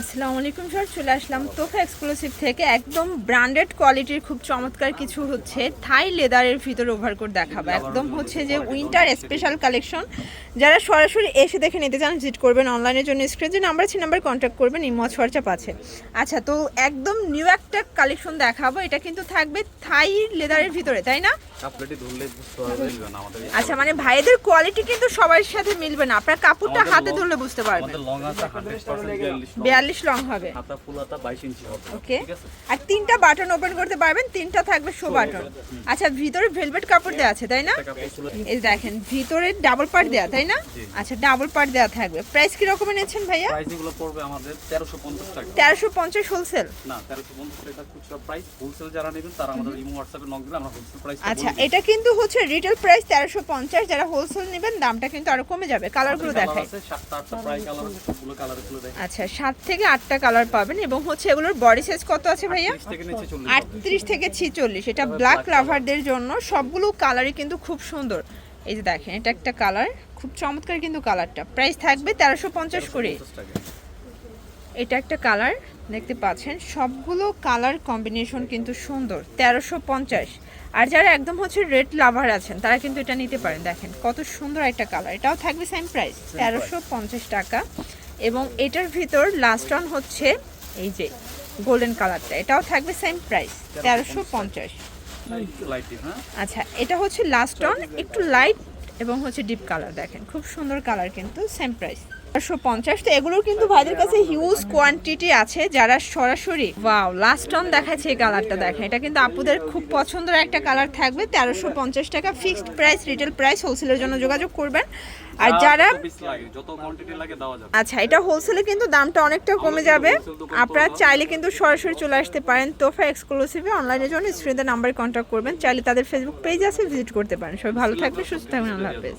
আসসালামু আলাইকুম স্যার চলে আসলাম তোফা এক্সক্লুসিভ থেকে। একদম ব্র্যান্ডেড কোয়ালিটির খুব চমৎকার কিছু হচ্ছে থাই লেদারের ভিতরে ওভারকোট দেখাবো। একদম হচ্ছে যে উইন্টার স্পেশাল কালেকশন যারা সরাসরি এসে দেখে নিতে চান ভিজিট করবেন অনলাইনের জন্য স্ক্রিন যে নাম্বার আছে নাম্বার কন্ট্যাক্ট করবেন ইমজ হোয়াটসঅ্যাপ আছে। আচ্ছা তো একদম নিউ একটা কালেকশন দেখাবো। এটা কিন্তু থাকবে থাই লেদারের ভিতরে তাই না? আচ্ছা মানে ভাইদের কোয়ালিটি কিন্তু সবার সাথে মিলবে না। আপনার কাপড়টা হাতে ধরলে বুঝতে পারবেন। আমাদের লং আছে 100% 42 বিয়াল্লিশ লং হবে। হাতা ফুল হাতা 22 ইঞ্চি হবে ওকে আর তিনটা বাটন ওপেন করতে পারবেন তিনটা থাকবে শো বাটন আচ্ছা ভিতরে ভেলভেট কাপড় দেওয়া আছে তাই না? এই দেখেন ভিতরে ডাবল পার্ট দেওয়া তাই না? আচ্ছা ডাবল পার্ট দেওয়া থাকবে। প্রাইস কি রকমের নিচ্ছেন ভাইয়া? প্রাইস এগুলো পড়বে আমাদের 1350 টাকা। তেরোশো পঞ্চাশ হোলসেল না 1350 টাকা খুচরা প্রাইস হোলসেল যারা নেবেন তারা আমাদের ইমো হোয়াটসঅ্যাপে নক দিলে আমরা হোলসেল প্রাইস আচ্ছা এটা কিন্তু হচ্ছে রিটেল প্রাইস তেরোশো পঞ্চাশ। যারা হোলসেল নেবেন দামটা কিন্তু আরও কমে যাবে। কালারগুলো দেখায় কালারগুলো দেখেন আচ্ছা সাত থেকে আটটা কালার পাবেন এবং হচ্ছে এগুলোর বডি সাইজ কত আছে ভাইয়া? 30 থেকে নিচে 40 আটত্রিশ থেকে ছিচল্লিশ। এটা ব্ল্যাক লাভারদের জন্য সবগুলো কালারই কিন্তু খুব সুন্দর। এই যে দেখেন এটা একটা কালার খুব চমৎকার কিন্তু কালারটা প্রাইস থাকবে তেরোশো পঞ্চাশ করে। এটা একটা কালার দেখতে পাচ্ছেন। সবগুলো কালার কম্বিনেশন কিন্তু সুন্দর তেরোশো পঞ্চাশ। আর যারা একদম হচ্ছে রেড লাভার আছেন তারা কিন্তু এটা নিতে পারেন। দেখেন কত সুন্দর একটা কালার এটাও থাকবে সেম প্রাইস তেরোশো পঞ্চাশ টাকা। এবং এটার ভিতর লাস্ট অন হচ্ছে এই যে গোল্ডেন কালারটা এটাও থাকবে সেম প্রাইস তেরোশো পঞ্চাশ। আচ্ছা এটা হচ্ছে লাস্ট অন একটু লাইট এবং হচ্ছে ডিপ কালার দেখেন। খুব সুন্দর কালার কিন্তু সেম প্রাইস চারশো পঞ্চাশ। তো এগুলোর কিন্তু ভাইদের কাছে হিউজ কোয়ান্টিটি আছে যারা সরাসরি ওয়াও লাস্ট অন দেখাচ্ছে এই কালারটা দেখেন। এটা কিন্তু আপুদের খুব পছন্দের একটা কালার থাকবে তেরোশো পঞ্চাশ টাকা ফিক্সড প্রাইস রিটেল প্রাইস হোলসেলের জন্য যোগাযোগ করবেন। আর যারা দেওয়া যাবে। আচ্ছা এটা হোলসেলে কিন্তু দামটা অনেকটা কমে যাবে। আপনারা চাইলে কিন্তু সরাসরি চলে আসতে পারেন। তোফা এক্সক্লুসিভে অনলাইনের জন্য স্ক্রিনে নাম্বারে কন্ট্যাক্ট করবেন। চাইলে তাদের ফেসবুক পেজ আছে ভিজিট করতে পারেন। সবাই ভালো থাকবে সুস্থ থাকবেন আল্লাহ হাফেজ।